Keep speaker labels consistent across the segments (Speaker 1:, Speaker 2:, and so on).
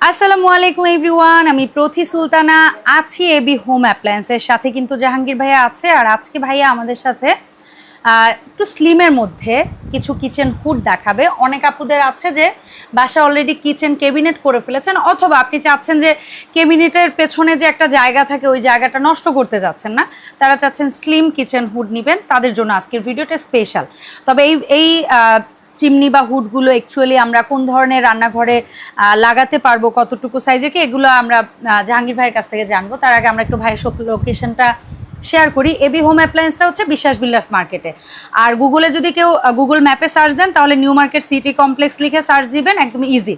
Speaker 1: আসসালামু আলাইকুম এভরিওয়ান আমি প্রথি সুলতানা, আছি এবি হোম অ্যাপ্লায়েন্সের সাথে কিন্তু জাহাঙ্গীর ভাইয়া আছে। আর আজকে ভাইয়া আমাদের সাথে একটু স্লিমের মধ্যে কিছু কিচেন হুড দেখাবে। অনেক আপুদের আছে যে, বাসা অলরেডি কিচেন কেবিনেট করে ফেলেছেন, অথবা আপনি চাচ্ছেন যে কেবিনেটের পেছনে যে একটা জায়গা থাকে, ওই জায়গাটা নষ্ট করতে যাচ্ছেন না। তারা চাচ্ছেন স্লিম কিচেন হুড নেবেন। তাদের জন্য আজকের ভিডিওটা স্পেশাল তবে এই এই চিমনি বা হুডগুলো অ্যাকচুয়ালি আমরা কোন ধরনের রান্নাঘরে লাগাতে পারব, কতটুকু সাইজের কি এগুলো আমরা জাহাঙ্গীর ভাইয়ের কাছ থেকে জানব। তার আগে আমরা একটু ভাইয়ের সব লোকেশনটা শেয়ার করি। এবি হোম অ্যাপ্লায়েন্সটা হচ্ছে বিশ্বাস বিল্ডার্স মার্কেটে। আর গুগলে যদি কেউ গুগল ম্যাপে সার্চ দেন, তাহলে নিউ মার্কেট সিটি কমপ্লেক্স লিখে সার্চ দিবেন, একদম ইজি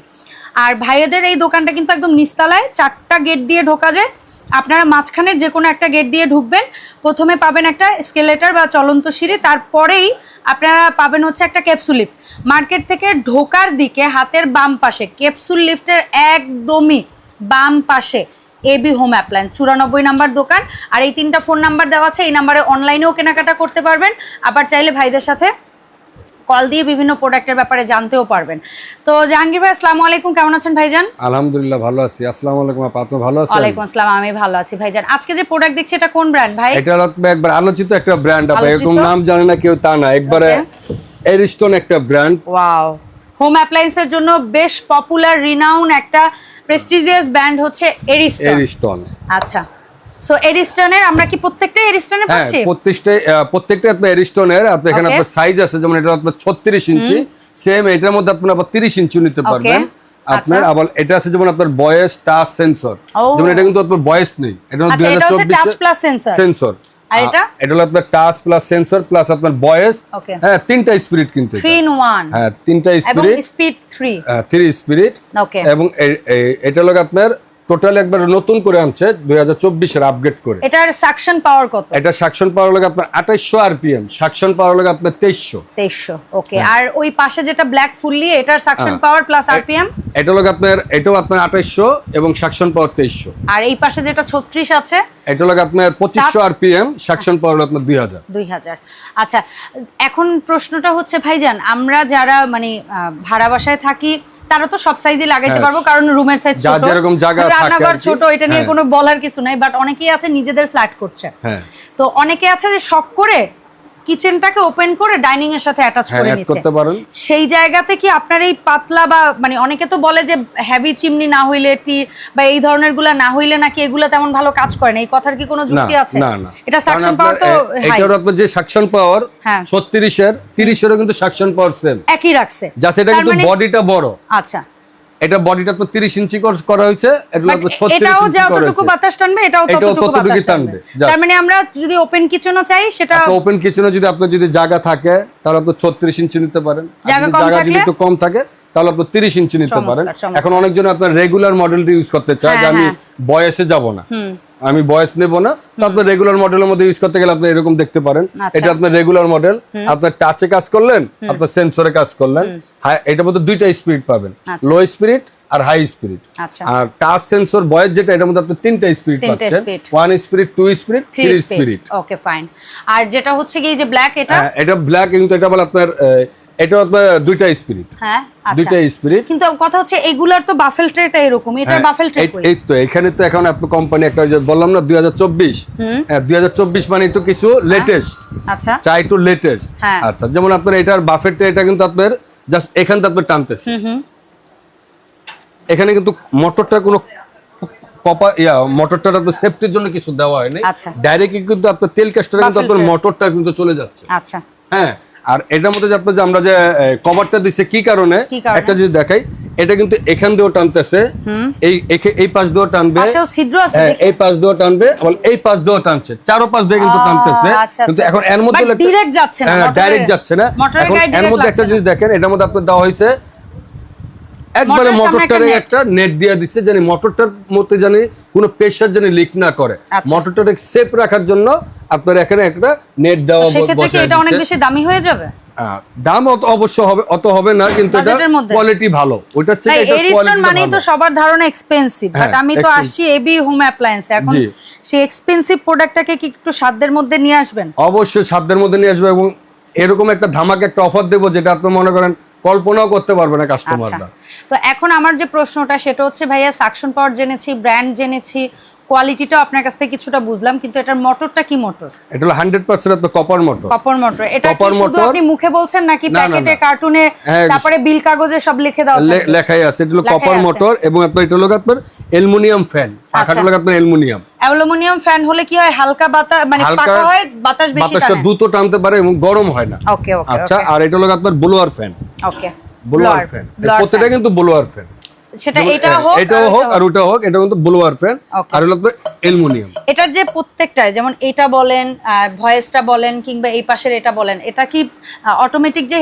Speaker 1: আর ভাইয়েদের এই দোকানটা কিন্তু একদম নিস্তালায়, চারটা গেট দিয়ে ঢোকা যায়। আপনারা মাঝখানের যে কোনো একটা গেট দিয়ে ঢুকবেন, প্রথমে পাবেন একটা স্কেলেটার বা চলন্ত সিঁড়ি, তারপরেই আপনারা পাবেন হচ্ছে একটা ক্যাপসুল লিফট মার্কেট থেকে ঢোকার দিকে হাতের বাম পাশে ক্যাপসুল লিফটের একদমই বাম পাশে এবি হোম অ্যাপ্লায়েন্স চুরানব্বই নাম্বার দোকান। আর এই তিনটা ফোন নাম্বার দেওয়া আছে, এই নাম্বারে অনলাইনেও কেনাকাটা করতে পারবেন। আবার চাইলে ভাইদের সাথে কল দিয়ে বিভিন্ন প্রোডাক্টের ব্যাপারে জানতেও পারবেন। তো জাহাঙ্গীর ভাই আসসালামু আলাইকুম। কেমন আছেন ভাইজান?
Speaker 2: আলহামদুলিল্লাহ ভালো আছি। আসসালামু আলাইকুম আপা আপনি ভালো আছেন?
Speaker 1: ওয়ালাইকুম আসসালাম আমি ভালো আছি ভাইজান। আজকে যে প্রোডাক্ট দিচ্ছি এটা কোন ব্র্যান্ড ভাই?
Speaker 2: এটা একবার আলোচিত একটা ব্র্যান্ড আপা। এরকম নাম জানে না কেউ তা না। একবারে এরিস্টন একটা ব্র্যান্ড
Speaker 1: ওয়াও হোম অ্যাপ্লায়েন্সের জন্য বেশ পপুলার রিনাউন একটা প্রেস্টিজিয়াস ব্র্যান্ড হচ্ছে এরিস্টন
Speaker 2: এরিস্টন
Speaker 1: আচ্ছা। সো এরিস্টনের আমরা কি প্রত্যেকটা এরিস্টনে
Speaker 2: হ্যাঁ
Speaker 1: পাচ্ছি?
Speaker 2: প্রত্যেকটা প্রত্যেকটা আপনার এরিস্টনের আপনি এখানে আপনার সাইজ আছে যেমন এটা আপনার ছত্রিশ ইঞ্চি। সেম এটার মধ্যে আপনি আবার তিরিশ ইঞ্চি নিতে পারবেন। আপনার
Speaker 1: আচ্ছা।
Speaker 2: আবার এটা আছে যেমন আপনার বয়েস টাচ সেন্সর যেমন এটা কিন্তু আপনার বয়েস নেই। এটা
Speaker 1: আচ্ছা, এটা হচ্ছে touch plus sensor।
Speaker 2: সেন্সর
Speaker 1: আর এটা?
Speaker 2: এটা হলো আপনার টাচ প্লাস সেন্সর প্লাস আপনার বয়েস। হ্যাঁ তিনটা স্পিরিট কিন্তু।
Speaker 1: ইন
Speaker 2: হ্যাঁ তিনটা
Speaker 1: এবং
Speaker 2: স্পিরিট
Speaker 1: থ্রি
Speaker 2: স্পিরিট এবং এটা হলো আপনার টোটাল একবার নতুন করে আনছে দুই হাজার চব্বিশের আপগ্রেড করে।
Speaker 1: এটার সাকশন পাওয়ার কত?
Speaker 2: এটা সাকশন পাওয়ার লাগে আপনার আঠাইশশো আরপিএম সাকশন পাওয়ার লাগে আপনার তেইশশো।
Speaker 1: তেইশশো ওকে
Speaker 2: হ্যাঁ।
Speaker 1: আর ওই পাশে যেটা ব্ল্যাক ফুললি এটার সাকশন পাওয়ার প্লাস আরপিএম
Speaker 2: এটা হলো আপনার এটাও আপনার আঠাইশশো এবং সাকশন পাওয়ার তেইশশো।
Speaker 1: আর এই পাশে যেটা ছত্রিশ আছে?
Speaker 2: এটা হলো আপনার পঁচিশশো আরপিএম সাকশন পাওয়ার আপনার দুই হাজার।
Speaker 1: দুই হাজার। আচ্ছা এখন প্রশ্নটা হচ্ছে ভাইজান আমরা যারা মানে ভাড়া বাসায় থাকি তারা তো সব সাইজে লাগাইতে
Speaker 2: হ্যাঁ,
Speaker 1: পারব কারণ রুমের সাইজ ছোট।
Speaker 2: যেরকম জায়গা থাকে
Speaker 1: রান্নাঘর ছোট এটা নিয়ে
Speaker 2: হ্যাঁ।
Speaker 1: কোনো বলার কিছু নাই বাট অনেকেই আছে নিজেদের ফ্ল্যাট করছে।
Speaker 2: হ্যাঁ।
Speaker 1: তো অনেকে আছে যে শখ করে কিচেনটাকে ওপেন করে ডাইনিং এর সাথে অ্যাটাচ
Speaker 2: হ্যাঁ
Speaker 1: করে নিচ্ছে। সেই জায়গাতে কি আপনার এই পাতলা বা মানে অনেকে তো বলে যে হেভি চিমনি না হইলে টি বা এই ধরনেরগুলা না হইলে নাকি এগুলা তেমন ভালো কাজ করে না। এই কথার কি কোনো যুক্তি আছে?
Speaker 2: না না।
Speaker 1: এটা সাকশন পাওয়ার তো
Speaker 2: এ-
Speaker 1: হাই
Speaker 2: এটার আপনার যে সাকশন পাওয়ার
Speaker 1: হ্যাঁ।
Speaker 2: ছত্রিশের তিরিশেরও কিন্তু সাকশন পাওয়ার সেম
Speaker 1: একই রাখছে।
Speaker 2: যা সেটা কিন্তু
Speaker 1: মানে-
Speaker 2: বডিটা বড়।
Speaker 1: আচ্ছা।
Speaker 2: এটা বডিটা তো 30 ইঞ্চি করা হয়েছে এটা আপনার 36 ইঞ্চি করা
Speaker 1: যতটুকু বাতাস টানবে এটাও
Speaker 2: এটাও
Speaker 1: ততটুকু বাতাস টানবে তার মানে আমরা যদি ওপেন কিচেনও চাই সেটা
Speaker 2: ওপেন কিচেনে যদি আপনার যদি জায়গা থাকে তাহলে আপনি 36 ইঞ্চি নিতে পারেন
Speaker 1: জায়গা
Speaker 2: যদি? একটু কম থাকে তাহলে আপনি 30 ইঞ্চি নিতে পারেন। এখন অনেকজন আপনার রেগুলার মডেলটা ইউজ করতে চায় যে
Speaker 1: হ্যাঁ,
Speaker 2: আমি
Speaker 1: হ্যাঁ।
Speaker 2: বয়সে যাব না আমি বয়স নেব না। তো আপনার রেগুলার মডেলের মধ্যে ইউজ করতে গেলে আপনি এরকম দেখতে পারেন।
Speaker 1: আচ্ছা।
Speaker 2: এটা আপনার রেগুলার মডেল আপনার টাচে কাজ করলেন আপনার সেন্সরে কাজ করলেন। এটার মধ্যে দুইটা স্পিরিট পাবেন।
Speaker 1: আচ্ছা।
Speaker 2: লো স্পিরিট আর হাই স্পিরিট
Speaker 1: আচ্ছা।
Speaker 2: আর টাচ সেন্সর বয়স যেটা এটার মধ্যে আপনি তিনটা স্পিরিট পাচ্ছেন। One spirit two spirit
Speaker 1: three
Speaker 2: spirit
Speaker 1: okay fine আর যেটা হচ্ছে কি যে ব্ল্যাক এটা?
Speaker 2: হ্যাঁ এটা ব্ল্যাক কিন্তু এটা বলে আপনার এটা আপনার দুইটা স্পিরিট
Speaker 1: হ্যাঁ আচ্ছা।
Speaker 2: দুইটা স্পিরিট
Speaker 1: কিন্তু কথা হচ্ছে এগুলার তো বাফেল ট্রেটা এরকম এটা বাফেল ট্রে
Speaker 2: এই তো এখানে তো এখন আপনার কোম্পানি একটা যে বললাম না দুই হাজার চব্বিশ। হ্যাঁ দুই হাজার চব্বিশ মানে একটু কিছু লেটেস্ট
Speaker 1: আচ্ছা।
Speaker 2: চাই একটু লেটেস্ট
Speaker 1: হ্যাঁ।
Speaker 2: আচ্ছা যেমন আপনার এটার বাফেটটা এটা কিন্তু আপনার জাস্ট এখান থেকে আপনার টানতেছে। এখানে কিন্তু মোটরটা কোনো কপা ইয়া মোটরটা আপনার সেফটির জন্য কিছু দেওয়া হয়নি।
Speaker 1: আচ্ছা।
Speaker 2: ডাইরেক্ট কিন্তু আপনার তেল ক্যাস্টারে কিন্তু আপনার মোটরটা কিন্তু চলে যাচ্ছে।
Speaker 1: আচ্ছা।
Speaker 2: হ্যাঁ আর এটার মধ্যে যে আপনার যে আমরা যে কভারটা দিচ্ছে কি কারণে? একটা যদি দেখাই এটা কিন্তু এখান দিয়েও টানতেছে। এই এই পাশ দিয়েও টানবে।
Speaker 1: পাশেও ছিদ্র আছে
Speaker 2: হ্যাঁ, এই পাশ দিয়েও টানবে এই পাশ দিয়েও টানছে। চারো পাশ দিয়ে কিন্তু টানতেছে।
Speaker 1: আচ্ছা,
Speaker 2: কিন্তু
Speaker 1: আচ্ছা,
Speaker 2: এখন এর
Speaker 1: আচ্ছা।
Speaker 2: মধ্যে
Speaker 1: ডাইরেক্ট যাচ্ছে না,
Speaker 2: ডাইরেক্ট যাচ্ছে না। এখন এর মধ্যে একটা
Speaker 1: যদি
Speaker 2: জিনিস দেখেন এটার মধ্যে আপনার দেওয়া হয়েছে একবারে মোটরটারে একটা নেট দিয়ে দিচ্ছে জানি মোটরটার মধ্যে জানি কোনো প্রেসার জানি লিক না করে।
Speaker 1: আচ্ছা।
Speaker 2: মোটরটাকে সেফ রাখার জন্য আপনার এখানে একটা নেট দেওয়া ব-
Speaker 1: সেক্ষেত্রে কি এটা অনেক বেশি দামি হয়ে যাবে?
Speaker 2: দাম অত অবশ্য হবে অত হবে না কিন্তু এটা কোয়ালিটি ভালো।
Speaker 1: ভাই
Speaker 2: থেকে এটা কোয়ালিটি
Speaker 1: মানেই তো সবার ধারণা এক্সপেন্সিভ বাট
Speaker 2: হ্যাঁ,
Speaker 1: আমি তো। আসছি এবি হোম অ্যাপ্লায়েন্স এখন। সেই এক্সপেন্সিভ প্রোডাক্টটাকে কি একটু সাধ্যের মধ্যে নিয়ে আসবেন?
Speaker 2: অবশ্যই সাধ্যের মধ্যে নিয়ে আসবে এবং এরকম একটা ধামাকে একটা অফার দেবো যেটা আপনি মনে করেন কল্পনাও করতে পারবে না
Speaker 1: আচ্ছা।
Speaker 2: কাস্টমাররা
Speaker 1: তো এখন আমার যে প্রশ্নটা সেটা হচ্ছে ভাইয়া সাকশন পাওয়ার জেনেছি ব্র্যান্ড জেনেছি কোয়ালিটিটাও আপনার কাছ থেকে কিছুটা বুঝলাম কিন্তু এটার মোটরটা কি মোটর?
Speaker 2: এটা হলো হান্ড্রেড পার্সেন্ট আপনার কপার মোটর
Speaker 1: কপার মোটর এটা কি
Speaker 2: Copper
Speaker 1: শুধু আপনি মুখে বলছেন নাকি প্যাকেটে কার্টুনে
Speaker 2: হ্যাঁ,
Speaker 1: তারপরে বিল কাগজে সব লিখে দাও
Speaker 2: লেখাই আছে। এটা হলো কপার মোটর এবং আপনার এটা হলো আপনার অ্যালুমিনিয়াম ফ্যান পাখাটা হলো আপনার অ্যালুমিনিয়াম।
Speaker 1: অ্যালুমিনিয়াম ফ্যান হলে কি হয়? হালকা বাতাস মানে
Speaker 2: হালকা
Speaker 1: পাকা হয় বাতাস বেশি
Speaker 2: বাতাসটা দ্রুত টানতে পারে এবং গরম হয় না।
Speaker 1: ওকে ওকে
Speaker 2: আচ্ছা আর এটা হলো আপনার blower fan
Speaker 1: okay.
Speaker 2: Blower fan প্রত্যেকটা কিন্তু ব্লোয়ার ফ্যান
Speaker 1: সেটা এটা হোক
Speaker 2: এটাও হোক আর ওটা হোক এটা কিন্তু ব্লোয়ার ফ্যান আর হলো আপনার অ্যালুমিনিয়াম।
Speaker 1: এটার যে প্রত্যেকটাই যেমন এটা বলেন ভয়েসটা বলেন কিংবা এই পাশের এটা বলেন এটা কি অটোমেটিক যে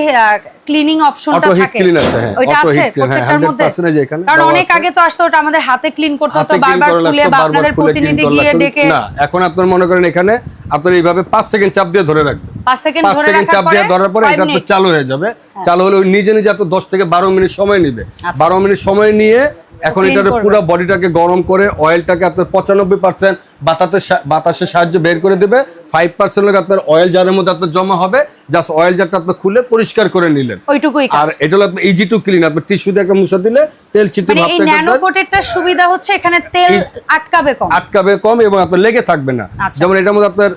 Speaker 1: ক্লিনিং অপশনটা থাকে?
Speaker 2: আছে, হ্যাঁ,
Speaker 1: ওইটা আছে
Speaker 2: heat clean,
Speaker 1: প্রত্যেকটার মধ্যে?
Speaker 2: 100% এই যে এখানে
Speaker 1: কারণ অনেক আগে তো আসতো ওটা আমাদের হাতে ক্লিন করতে হতো বারবার খুলে বা আপনাদের প্রতিনিধি গিয়ে ডেকে
Speaker 2: না এখন আপনার মনে করেন এখানে আপনার এইভাবে পাঁচ সেকেন্ড চাপ দিয়ে ধরে রাখবেন।
Speaker 1: পাঁচ সেকেন্ড
Speaker 2: পাঁচ
Speaker 1: ধরে
Speaker 2: সেকেন্ড
Speaker 1: রাখার
Speaker 2: চাপ দিয়ে ধরার পরে এটা আপনার চালু হয়ে যাবে। চালু হলে নিজে নিজে আপনার দশ থেকে বারো মিনিট সময় নিবে। বারো মিনিট সময় নিয়ে এখন এটার পুরো বডিটাকে গরম করে অয়েলটাকে আপনার পঁচানব্বই পার্সেন্ট বাতাতে বাতাসের সাহায্যে বের করে দেবে। ফাইভ পার্সেন্ট আপনার অয়েল জারের মধ্যে আপনার জমা হবে। জাস্ট অয়েল জারটা আপনি খুলে পরিষ্কার করে নিলেন।
Speaker 1: ওইটুকুই
Speaker 2: আর এটা হলো আপনার ইজি টু ক্লিন আপনার টিস্যু দিয়ে একটা মুছে দিলে তেল চিটে
Speaker 1: মানে ন্যানো সুবিধা হচ্ছে এখানে তেল আটকাবে কম।
Speaker 2: আটকাবে কম এবং আপনার লেগে থাকবে না।
Speaker 1: আচ্ছা।
Speaker 2: যেমন এটার মধ্যে আপনার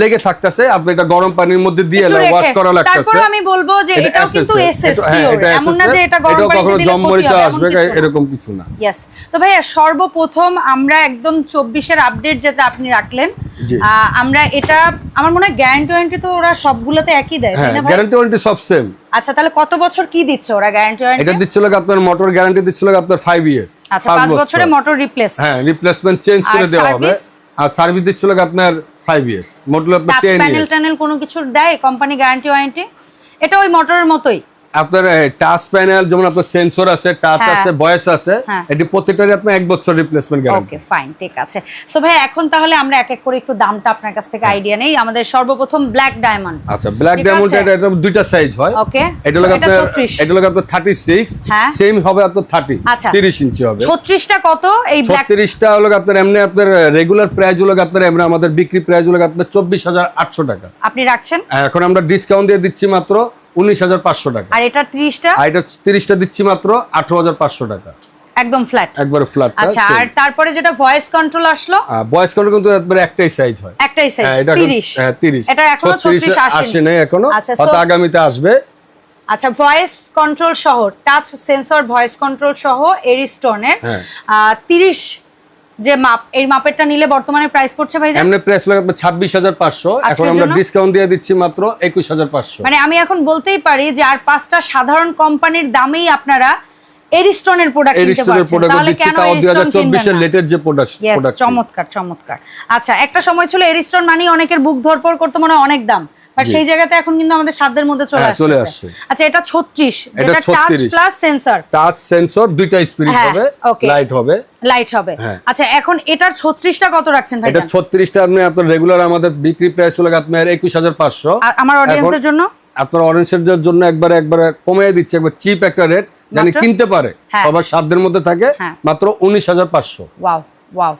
Speaker 2: লেগে থাকতেছে আপনি এটা গরম পানির মধ্যে দিয়ে ওয়াশ করা লাগতেছে।
Speaker 1: তারপরে আমি বলব যে
Speaker 2: এটা
Speaker 1: এটাও কিন্তু এসএস
Speaker 2: এটা- হ্যাঁ, এটা
Speaker 1: এমন না যে এটা গরম পানিতে দিলে
Speaker 2: জমমরিচা আসবে। এরকম কিছু না।
Speaker 1: ইয়েস তো ভাইয়া সর্বপ্রথম আমরা একদম চব্বিশের আপডেট যেটা আপনি রাখলেন আমরা এটা আমার মনে হয় গ্যারান্টি ওয়ারেন্টি তো ওরা সবগুলোতে একই দেয় তাই
Speaker 2: হ্যাঁ
Speaker 1: না ভাই?
Speaker 2: গ্যারান্টি ওয়ারেন্টি সব সেম
Speaker 1: আচ্ছা তাহলে কত বছর কি দিচ্ছে ওরা গ্যারান্টি
Speaker 2: এটা
Speaker 1: ওয়ারেন্টি
Speaker 2: দিচ্ছিল আপনার মোটর গ্যারান্টি দিচ্ছিল কি আপনার ফাইভ ইয়ার্স
Speaker 1: আচ্ছা পাঁচ বছরে। মোটর রিপ্লেস
Speaker 2: হ্যাঁ রিপ্লেসমেন্ট চেঞ্জ করে দেওয়া হবে? আর সার্ভিস দিচ্ছিল আপনার 5 ইয়ার্স মোটর আপনার
Speaker 1: 10
Speaker 2: ইয়ার্স
Speaker 1: প্যানেল ট্যানেল কোনো কিছু দেয়? কোম্পানি গ্যারান্টি ওয়ারেন্টি এটা ওই মোটরের মতোই।
Speaker 2: আপনার টাচ প্যানেল যেমন আপনার সেন্সর আছে টাচ
Speaker 1: হ্যাঁ।
Speaker 2: আছে ভয়েস আছে
Speaker 1: হ্যাঁ।
Speaker 2: এটি প্রত্যেকটারই আপনার এক বছর রিপ্লেসমেন্ট গ্যারান্টি
Speaker 1: ওকে ফাইন ঠিক আছে। সো ভাই এখন তাহলে আমরা এক এক করে একটু দামটা আপনার কাছ থেকে আইডিয়া নেই। আমাদের সর্বপ্রথম ব্ল্যাক ডায়মন্ড
Speaker 2: আচ্ছা ব্ল্যাক ডায়মন্ড এটা এটা দুইটা সাইজ হয়।
Speaker 1: ওকে
Speaker 2: এটা
Speaker 1: এটা
Speaker 2: আপনার এটা হলো আপনার 36
Speaker 1: হ্যাঁ।
Speaker 2: সেম হবে আপনার 30
Speaker 1: আচ্ছা।
Speaker 2: 30 ইঞ্চি হবে।
Speaker 1: ছত্রিশটা কত? এই ব্ল্যাক
Speaker 2: 36টা হলো আপনার এমনি আপনার রেগুলার প্রাইস হলো আপনার এমনি আমাদের বিক্রি প্রাইস হলো আপনার 24800 টাকা।
Speaker 1: আপনি রাখছেন?
Speaker 2: এখন আমরা ডিসকাউন্ট দিয়ে দিচ্ছি মাত্র উনিশ হাজার পাঁচশো টাকা।
Speaker 1: আর এটা ত্রিশটা?
Speaker 2: আর এটা তিরিশটা দিচ্ছি মাত্র আঠারো হাজার পাঁচশো টাকা।
Speaker 1: একদম ফ্ল্যাট
Speaker 2: একবার ফ্ল্যাট
Speaker 1: আচ্ছা আর তারপরে যেটা ভয়েস কন্ট্রোল আসলো?
Speaker 2: ভয়েস কন্ট্রোল কিন্তু একবার একটাই সাইজ হয়।
Speaker 1: একটাই সাইজ 30
Speaker 2: হ্যাঁ 30 হ্যাঁ,
Speaker 1: এটা এখনও
Speaker 2: 36 আসে নাই এখনও।
Speaker 1: আচ্ছা,
Speaker 2: হয়তো আগামীতে আসবে।
Speaker 1: আচ্ছা ভয়েস কন্ট্রোল সহ টাচ সেন্সর ভয়েস কন্ট্রোল সহ এরিস্টনের
Speaker 2: হ্যাঁ।
Speaker 1: 30 যে মাপ এই মাপেরটা নিলে বর্তমানে প্রাইস পড়ছে ভাই
Speaker 2: এমনি প্রাইস হলো 26500 এখন আমরা ডিসকাউন্ট দিয়ে দিচ্ছি মাত্র 21500
Speaker 1: মানে আমি এখন বলতেই পারি যে আর পাঁচটা সাধারণ কোম্পানির দামেই আপনারা এরিস্টনের প্রোডাক্ট
Speaker 2: এরিস্টোনের
Speaker 1: পারছেন। তাহলে কেন
Speaker 2: তাও
Speaker 1: এরিস্টন
Speaker 2: 2024 এর লেটের যে প্রোডাক্ট প্রোডাক্ট
Speaker 1: চমৎকার চমৎকার। আচ্ছা একটা সময় ছিল এরিস্টন মানে অনেকের বুক ধরপর করতে মনে অনেক দাম। বাট সেই জায়গাতে এখন কিন্তু আমাদের সাধ্যের মধ্যে চলে
Speaker 2: হ্যাঁ,
Speaker 1: আসছে
Speaker 2: চলে আসছে।
Speaker 1: আচ্ছা এটা 36
Speaker 2: এটা
Speaker 1: যেটা touch plus sensor
Speaker 2: touch sensor দুইটা স্পিরিট
Speaker 1: হ্যাঁ,
Speaker 2: হবে লাইট হবে।
Speaker 1: লাইট হবে।
Speaker 2: হ্যাঁ।
Speaker 1: আচ্ছা এখন এটার 36টা কত রাখছেন ভাই
Speaker 2: এটা 36টা আপনি আপনার রেগুলার আমাদের বিক্রি প্রাইস হলো আপনার 21500
Speaker 1: আর আমার অডিয়েন্সদের জন্য?
Speaker 2: আপনার অরেঞ্জের জন্য একবার একবার কমিয়ে দিচ্ছে একবার চিপ একটা রেট জানি কিনতে পারে।
Speaker 1: হ্যাঁ।
Speaker 2: সবার সাধ্যের মধ্যে থাকে
Speaker 1: হ্যাঁ।
Speaker 2: মাত্র 19500
Speaker 1: ওয়াও ওয়াও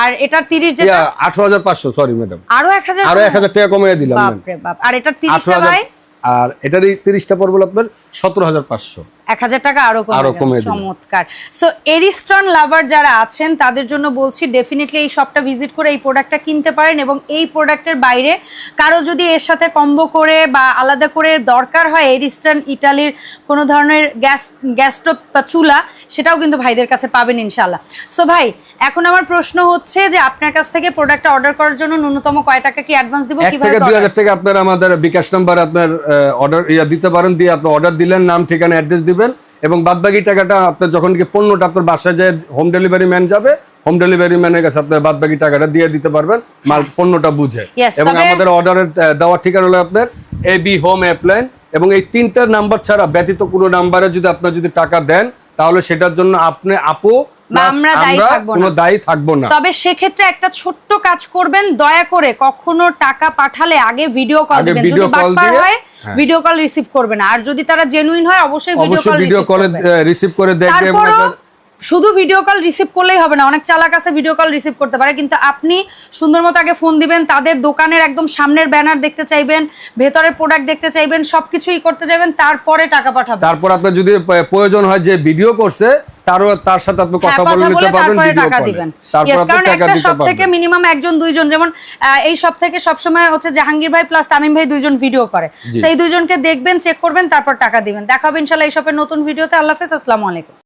Speaker 1: আর এটার 30 যেটা?
Speaker 2: ইয়া 18500 সরি ম্যাডাম
Speaker 1: আরও 1000
Speaker 2: আরও 1000 টাকা কমিয়ে দিলাম
Speaker 1: বাপ
Speaker 2: ম্যাম
Speaker 1: রে বাপ। আর এটার 30টা
Speaker 2: 18000
Speaker 1: ভাই?
Speaker 2: আর এটারই 30টা পড়বে আপনার 17500
Speaker 1: এক হাজার টাকা আরও কমে চমৎকার। সো এরিস্টন লাভার যারা আছেন তাদের জন্য বলছি ডেফিনেটলি এই শপটা ভিজিট করে এই প্রোডাক্টটা কিনতে পারেন এবং এই প্রোডাক্টের বাইরে কারও যদি এর সাথে কম্বো করে বা আলাদা করে দরকার হয় এরিস্টন ইটালির কোনো ধরনের গ্যাস গ্যাস স্টোভ বা চুলা সেটাও কিন্তু ভাইদের কাছে পাবেন ইনশাল্লাহ সো ভাই এখন আমার প্রশ্ন হচ্ছে যে আপনার কাছ থেকে প্রোডাক্টটা অর্ডার করার জন্য ন্যূনতম কয় টাকা কি অ্যাডভান্স দিব? কীভাবে
Speaker 2: থেকে দুই
Speaker 1: order?
Speaker 2: হাজার টাকা আপনার আমাদের বিকাশ নাম্বার আপনার অর্ডার ইয়া দিতে পারেন দিয়ে আপনি অর্ডার দিলেন নাম ঠিকানা অ্যাড্রেস দিবেন। এবং বাদবাকি টাকাটা আপনার যখন কি পণ্যটা আপনার বাসায় যায় হোম ডেলিভারি ম্যান যাবে হোম ডেলিভারি ম্যানের কাছে আপনার বাদবাকি টাকাটা দিয়ে দিতে পারবেন মাল পণ্যটা বুঝে। এবং আমাদের অর্ডারের দেওয়ার ঠিকানা হলো আপনার এ বি হোম অ্যাপ্লাইন এবং এই তিনটার নাম্বার ছাড়া ব্যতীত কোনো নাম্বারে যদি আপনার যদি টাকা দেন তাহলে সেটার জন্য আপনি আপু
Speaker 1: আমরা দায়ী থাকব
Speaker 2: কোনো দায়ী থাকব না।
Speaker 1: তবে সেক্ষেত্রে একটা ছোট্ট কাজ করবেন দয়া করে কখনো টাকা পাঠালে আগে ভিডিও কল
Speaker 2: আগে
Speaker 1: দিবেন। যদি বাটপার
Speaker 2: দিয়ে,
Speaker 1: হয়। ভিডিও কল রিসিভ করবেন। আর যদি তারা জেনুইন হয় অবশ্যই ভিডিও কল
Speaker 2: রিসিভ করে দেখবে
Speaker 1: শুধু ভিডিও কল রিসিভ করলেই হবে না অনেক চালাক আছে ভিডিও কল রিসিভ করতে পারে কিন্তু আপনি সুন্দর মতো আগে ফোন দিবেন তাদের দোকানের একদম সামনের ব্যানার দেখতে চাইবেন ভেতরের প্রোডাক্ট দেখতে চাইবেন সবকিছুই করতে চাইবেন তারপরে টাকা পাঠাবেন।
Speaker 2: তারপর আপনার যদি প্রয়োজন হয় যে ভিডিও করছে তারও তার সাথে আপনি
Speaker 1: হ্যাঁ,
Speaker 2: কথা বলে নিতে পারবেন ভিডিও
Speaker 1: টাকা
Speaker 2: কলে
Speaker 1: দিবেন।
Speaker 2: তারপর
Speaker 1: Yes,
Speaker 2: আপনি
Speaker 1: কারণ
Speaker 2: টাকা দিতে
Speaker 1: সব থেকে মিনিমাম একজন দুইজন যেমন এই সব থেকে সবসময় হচ্ছে জাহাঙ্গীর ভাই প্লাস তামিম ভাই দুইজন ভিডিও করে। সেই দুইজনকে দেখবেন চেক করবেন তারপর টাকা দিবেন। দেখা হবে ইনশাল্লাহ এই সবের নতুন ভিডিওতে আল্লাহ হাফেজ আসসালামু আলাইকুম।